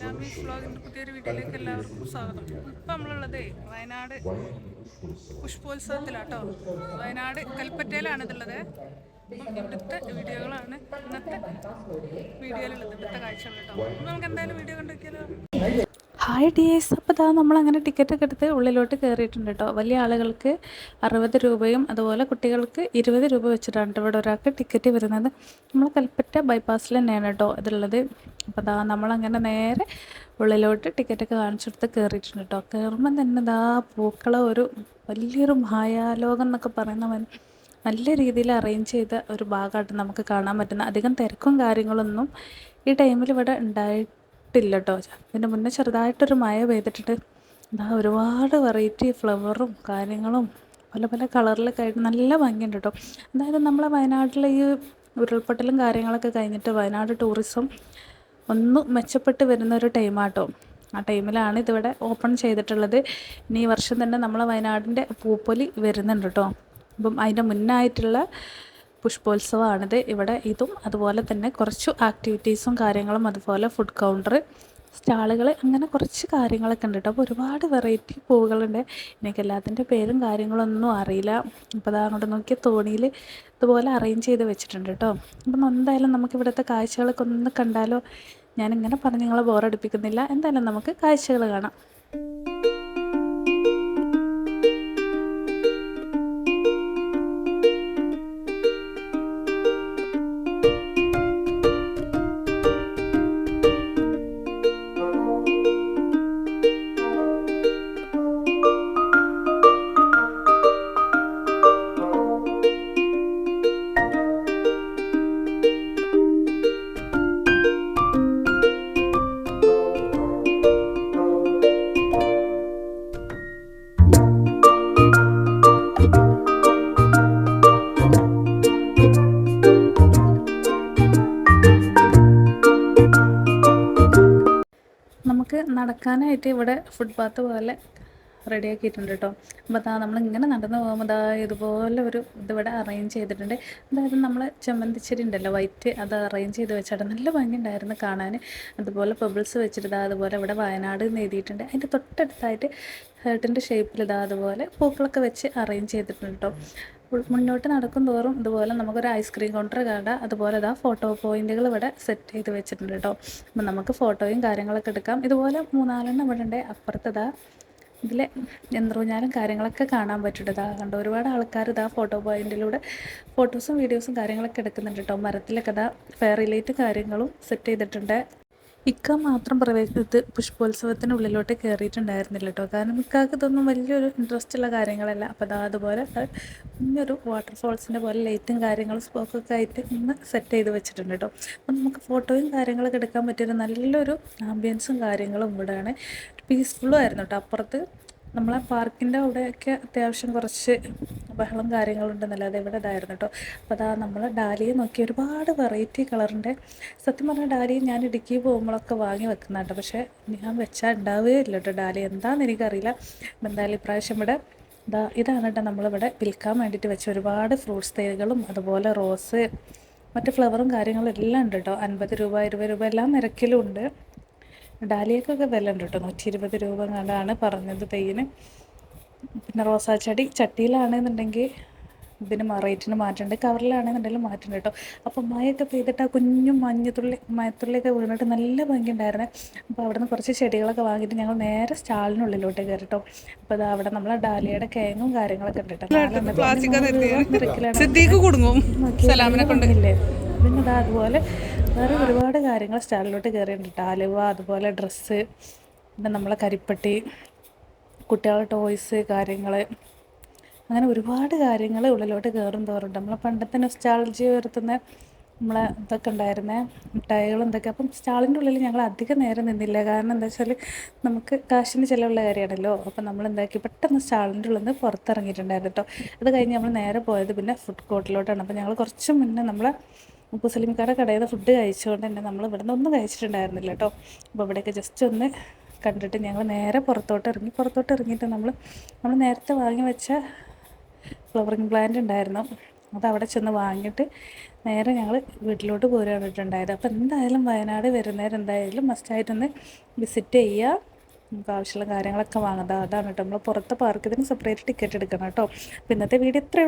ജാമീസ് വ്ളോഗിന്റെ പുതിയൊരു വീട്ടിലേക്ക് എല്ലാവർക്കും സ്വാഗതം. ഇപ്പം നമ്മളുള്ളതേ വയനാട് പുഷ്പോത്സവത്തിലാട്ടോ. വയനാട് കൽപ്പറ്റയിലാണ് ഇതുള്ളത് അപ്പം ഇവിടുത്തെ വീഡിയോകളാണ് ഇന്നത്തെ വീഡിയോയിലുള്ളത് ഇവിടുത്തെ കാഴ്ചകൾ കേട്ടോ. നമുക്ക് എന്തായാലും വീഡിയോ കണ്ടോക്കിയാലോ ഹായ് ഡിയേഴ്സ്. അപ്പോൾ ഇതാ നമ്മളങ്ങനെ ടിക്കറ്റൊക്കെ എടുത്ത് ഉള്ളിലോട്ട് കയറിയിട്ടുണ്ട് കേട്ടോ. വലിയ ആളുകൾക്ക് അറുപത് രൂപയും അതുപോലെ കുട്ടികൾക്ക് ഇരുപത് രൂപ വെച്ചിട്ടാണ് ഇവിടെ ഒരാൾക്ക് ടിക്കറ്റ് വരുന്നത്. നമ്മൾ കൽപ്പറ്റ ബൈപ്പാസിൽ തന്നെയാണ് കേട്ടോ ഇതുള്ളത്. അപ്പോൾ ഇതാ നമ്മളങ്ങനെ നേരെ ഉള്ളിലോട്ട് ടിക്കറ്റൊക്കെ കാണിച്ചെടുത്ത് കയറിയിട്ടുണ്ട് കേട്ടോ. കയറുമ്പം തന്നെ ഇതാ പൂക്കള ഒരു വലിയൊരു മായാലോകം എന്നൊക്കെ പറയുന്ന നല്ല രീതിയിൽ അറേഞ്ച് ചെയ്ത ഒരു ഭാഗമായിട്ട് നമുക്ക് കാണാൻ പറ്റുന്ന അധികം തിരക്കും കാര്യങ്ങളൊന്നും ഈ ടൈമിൽ ഇവിടെ ഉണ്ടായിട്ടില്ല കേട്ടോ ഇതിന് മുന്നേ ചെറുതായിട്ടൊരു മഴ പെയ്തിട്ടുണ്ട്. എന്താ ഒരുപാട് വെറൈറ്റി ഫ്ലവറും കാര്യങ്ങളും പല പല കളറിലൊക്കെ ആയിട്ട് നല്ല ഭംഗിയുണ്ട് കേട്ടോ എന്തായാലും നമ്മളെ വയനാട്ടിലെ ഈ ഉരുൾപൊട്ടലും കാര്യങ്ങളൊക്കെ കഴിഞ്ഞിട്ട് വയനാട് ടൂറിസം ഒന്ന് മെച്ചപ്പെട്ട് വരുന്ന ഒരു ടൈമാട്ടോ ആ ടൈമിലാണ് ഇതിവിടെ ഓപ്പൺ ചെയ്തിട്ടുള്ളത്. ഇനി ഈ വർഷം തന്നെ നമ്മളെ വയനാടിന്റെ പൂപ്പൊലി വരുന്നുണ്ട് കേട്ടോ അപ്പം അതിന്റെ മുന്നായിട്ടുള്ള പുഷ്പോത്സവമാണിത്. ഇവിടെ ഇതും അതുപോലെ തന്നെ കുറച്ച് ആക്ടിവിറ്റീസും കാര്യങ്ങളും അതുപോലെ ഫുഡ് കൗണ്ടർ സ്റ്റാളുകൾ അങ്ങനെ കുറച്ച് കാര്യങ്ങളൊക്കെ ഉണ്ട് കേട്ടോ. അപ്പോൾ ഒരുപാട് വെറൈറ്റി പൂവുകളുണ്ട്. എനിക്ക് എല്ലാത്തിന്റെ പേരും കാര്യങ്ങളൊന്നും അറിയില്ല. അപ്പോൾ അതാ അങ്ങോട്ട് നോക്കിയ തോണിയിൽ ഇതുപോലെ അറേഞ്ച് ചെയ്ത് വെച്ചിട്ടുണ്ട് കേട്ടോ. അപ്പം എന്തായാലും നമുക്ക് ഇവിടുത്തെ കാഴ്ചകളൊക്കെ ഒന്ന് കണ്ടാലോ? ഞാനിങ്ങനെ പറഞ്ഞ് നിങ്ങളെ ബോറടിപ്പിക്കുന്നില്ല എന്തായാലും നമുക്ക് കാഴ്ചകൾ കാണാം. നടക്കാനായിട്ട് ഇവിടെ ഫുട്പാത്ത് പോലെ റെഡിയാക്കിയിട്ടുണ്ട് കേട്ടോ. അപ്പോൾ അതാ നമ്മളിങ്ങനെ നടന്നു പോകുമ്പോൾ അതാ ഇതുപോലെ ഒരു ഇതിവിടെ അറേഞ്ച് ചെയ്തിട്ടുണ്ട്. അതായത് നമ്മൾ ചെമ്മന്തിച്ചെടി ഉണ്ടല്ലോ വൈറ്റ് അത് അറേഞ്ച് ചെയ്ത് വെച്ചാൽ നല്ല ഭംഗിയുണ്ടായിരുന്നു കാണാൻ അതുപോലെ പെബിൾസ് വെച്ചിട്ട് ഇതാ അതുപോലെ ഇവിടെ വയനാട് എന്ന് എഴുതിയിട്ടുണ്ട്. അതിന്റെ തൊട്ടടുത്തായിട്ട് ഹേർട്ടിന്റെ ഷേപ്പിൽ ഇതാ അതുപോലെ പൂക്കളൊക്കെ വെച്ച് അറേഞ്ച് ചെയ്തിട്ടുണ്ട് കേട്ടോ. മുന്നോട്ട് നടക്കും തോറും ഇതുപോലെ നമുക്കൊരു ഐസ്ക്രീം കൗണ്ടർ കാണാം അതുപോലെ ഇതാ ഫോട്ടോ പോയിന്റുകൾ ഇവിടെ സെറ്റ് ചെയ്ത് വെച്ചിട്ടുണ്ട് കേട്ടോ അപ്പം നമുക്ക് ഫോട്ടോയും കാര്യങ്ങളൊക്കെ എടുക്കാം. ഇതുപോലെ മൂന്നാലെണ്ണം ഇവിടെ ഉണ്ട്. അപ്പുറത്ത് ഇതാ ഇതിലെ യന്ത്രൂഞ്ഞാലും കാര്യങ്ങളൊക്കെ കാണാൻ പറ്റുന്നുണ്ട് ഇതാ കണ്ടോ? ഒരുപാട് ആൾക്കാർ ഇതാ ഫോട്ടോ പോയിന്റിലൂടെ ഫോട്ടോസും വീഡിയോസും കാര്യങ്ങളൊക്കെ എടുക്കുന്നുണ്ട് കേട്ടോ മരത്തിലൊക്കെ ഇതാ ഫെയർ ഫെയറിലേറ്റ് കാര്യങ്ങളും സെറ്റ് ചെയ്തിട്ടുണ്ട്. ഇക്ക മാത്രം പ്രവേശിച്ച് പുഷ്പോത്സവത്തിനുള്ളിലോട്ട് കയറിയിട്ടുണ്ടായിരുന്നില്ല കേട്ടോ കാരണം ഇക്കാക്ക് ഇതൊന്നും വലിയൊരു ഇൻട്രസ്റ്റ് ഉള്ള കാര്യങ്ങളല്ല. അപ്പോൾ അതാ അതുപോലെ ഇങ്ങനൊരു വാട്ടർഫോൾസിന്റെ പോലെ ലൈറ്റും കാര്യങ്ങളും സ്പോക്കൊക്കെ ആയിട്ട് ഇന്ന് സെറ്റ് ചെയ്ത് വെച്ചിട്ടുണ്ട് കേട്ടോ അപ്പം നമുക്ക് ഫോട്ടോയും കാര്യങ്ങളൊക്കെ എടുക്കാൻ പറ്റിയൊരു നല്ലൊരു ആംബിയൻസും കാര്യങ്ങളും ഇവിടെയാണ്. പീസ്ഫുള്ളും ആയിരുന്നു കേട്ടോ അപ്പുറത്ത് നമ്മളെ പാർക്കിന്റെ അവിടെയൊക്കെ അത്യാവശ്യം കുറച്ച് ബഹളം കാര്യങ്ങളുണ്ടെന്നല്ലാതെ ഇവിടെ ഇതായിരുന്നു കേട്ടോ അപ്പോൾ അതാ നമ്മൾ ഡാലിയെ നോക്കി ഒരുപാട് വെറൈറ്റി കളറിന്റെ സത്യം പറഞ്ഞാൽ ഡാലിയ ഞാൻ ഇടുക്കി പോകുമ്പോഴൊക്കെ വാങ്ങി വെക്കുന്ന കേട്ടോ പക്ഷേ ഞാൻ വെച്ചാൽ ഉണ്ടാവുകയേ ഇല്ല കേട്ടോ ഡാലി. എന്താണെന്ന് എനിക്കറിയില്ല. എന്തായാലും ഇപ്രാവശ്യം ഇവിടെ ഇതാ ഇതാണ് കേട്ടോ നമ്മളിവിടെ വിൽക്കാൻ വേണ്ടിയിട്ട് വെച്ച ഒരുപാട് ഫ്രൂട്ട്സ് തൈകളും അതുപോലെ റോസ് മറ്റ് ഫ്ലവറും കാര്യങ്ങളും എല്ലാം ഉണ്ട് കേട്ടോ അൻപത് രൂപ ഇരുപത് രൂപ എല്ലാം നിരക്കിലും ഉണ്ട്. ഡാലിയക്കൊക്കെ വില ഉണ്ട് കേട്ടോ നൂറ്റി ഇരുപത് രൂപ കണ്ടാണ് പറഞ്ഞത് തെയ്യിന് പിന്നെ റോസാ ചെടി ചട്ടിയിലാണെന്നുണ്ടെങ്കിൽ ഇതിന് റേറ്റിന് മാറ്റുണ്ട് കവറിലാണെന്നുണ്ടെങ്കിൽ മാറ്റമുണ്ട് കേട്ടോ. അപ്പോൾ മഴയൊക്കെ പെയ്തിട്ട് ആ കുഞ്ഞു മഞ്ഞത്തുള്ളി മയത്തുള്ളിയൊക്കെ വീണിട്ട് നല്ല ഭംഗി ഉണ്ടായിരുന്നു അപ്പോൾ അവിടെ നിന്ന് കുറച്ച് ചെടികളൊക്കെ വാങ്ങിയിട്ട് ഞങ്ങൾ നേരെ സ്റ്റാളിനുള്ളിലോട്ട് കയറി കേട്ടോ. അപ്പോൾ അത് അവിടെ നമ്മളെ ഡാലിയുടെ കേങ്ങും കാര്യങ്ങളൊക്കെ ഉണ്ട് കേട്ടോ. പിന്നെ ഇതാ അതുപോലെ വേറെ ഒരുപാട് കാര്യങ്ങൾ സ്റ്റാളിലോട്ട് കയറിയിട്ടുണ്ട്. ആലുവ അതുപോലെ ഡ്രസ്സ് പിന്നെ നമ്മളെ കരിപ്പട്ടി കുട്ടികളുടെ ടോയ്സ് കാര്യങ്ങൾ അങ്ങനെ ഒരുപാട് കാര്യങ്ങൾ ഉള്ളിലോട്ട് കയറും തോറുണ്ട് നമ്മളെ പണ്ടത്തെ നൊസ്റ്റാളജി ഉയർത്തുന്ന നമ്മളെ ഇതൊക്കെ ഉണ്ടായിരുന്നേ മിഠായികളും ഇതൊക്കെ അപ്പം സ്റ്റാളിന്റെ ഉള്ളിൽ ഞങ്ങൾ അധികം നേരം നിന്നില്ല. കാരണം എന്താ വെച്ചാൽ നമുക്ക് കാശിന് ചിലവുള്ള കാര്യമാണല്ലോ. അപ്പം നമ്മൾ എന്താക്കി? പെട്ടെന്ന് സ്റ്റാളിന്റെ ഉള്ളിൽ നിന്ന് പുറത്തിറങ്ങിയിട്ടുണ്ടായിരുന്നു കേട്ടോ അത് കഴിഞ്ഞ് നമ്മൾ നേരെ പോയത് പിന്നെ ഫുഡ് കോർട്ടിലോട്ടാണ് അപ്പം ഞങ്ങൾ കുറച്ച് മുന്നേ നമ്മളെ മുസ്ലിംകാരുടെ കടയിൽ നിന്ന് ഫുഡ് കഴിച്ചുകൊണ്ട് തന്നെ നമ്മൾ ഇവിടെ നിന്ന് ഒന്നും കഴിച്ചിട്ടുണ്ടായിരുന്നില്ല കേട്ടോ അപ്പോൾ ഇവിടെയൊക്കെ ജസ്റ്റ് ഒന്ന് കണ്ടിട്ട് ഞങ്ങൾ നേരെ പുറത്തോട്ട് ഇറങ്ങി. പുറത്തോട്ട് ഇറങ്ങിയിട്ട് നമ്മൾ നമ്മൾ നേരത്തെ വാങ്ങി വെച്ച ഫ്ലവറിങ് പ്ലാന്റ് ഉണ്ടായിരുന്നു. അത് അവിടെ ചെന്ന് വാങ്ങിയിട്ട് നേരെ ഞങ്ങൾ വീട്ടിലോട്ട് പോരുകയാണ് ഉണ്ടായത് അപ്പോൾ എന്തായാലും വയനാട് വരുന്നേരം എന്തായാലും മസ്റ്റായിട്ടൊന്ന് വിസിറ്റ് ചെയ്യുക. നമുക്ക് ആവശ്യമുള്ള കാര്യങ്ങളൊക്കെ വാങ്ങുന്നത് അതാണ് കേട്ടോ. നമ്മൾ പുറത്ത് പാർക്ക് ഇതിന് സെപ്പറേറ്റ് ടിക്കറ്റ് എടുക്കണം കേട്ടോ. അപ്പോൾ ഇന്നത്തെ വീഡിയോ ഇത്രയേ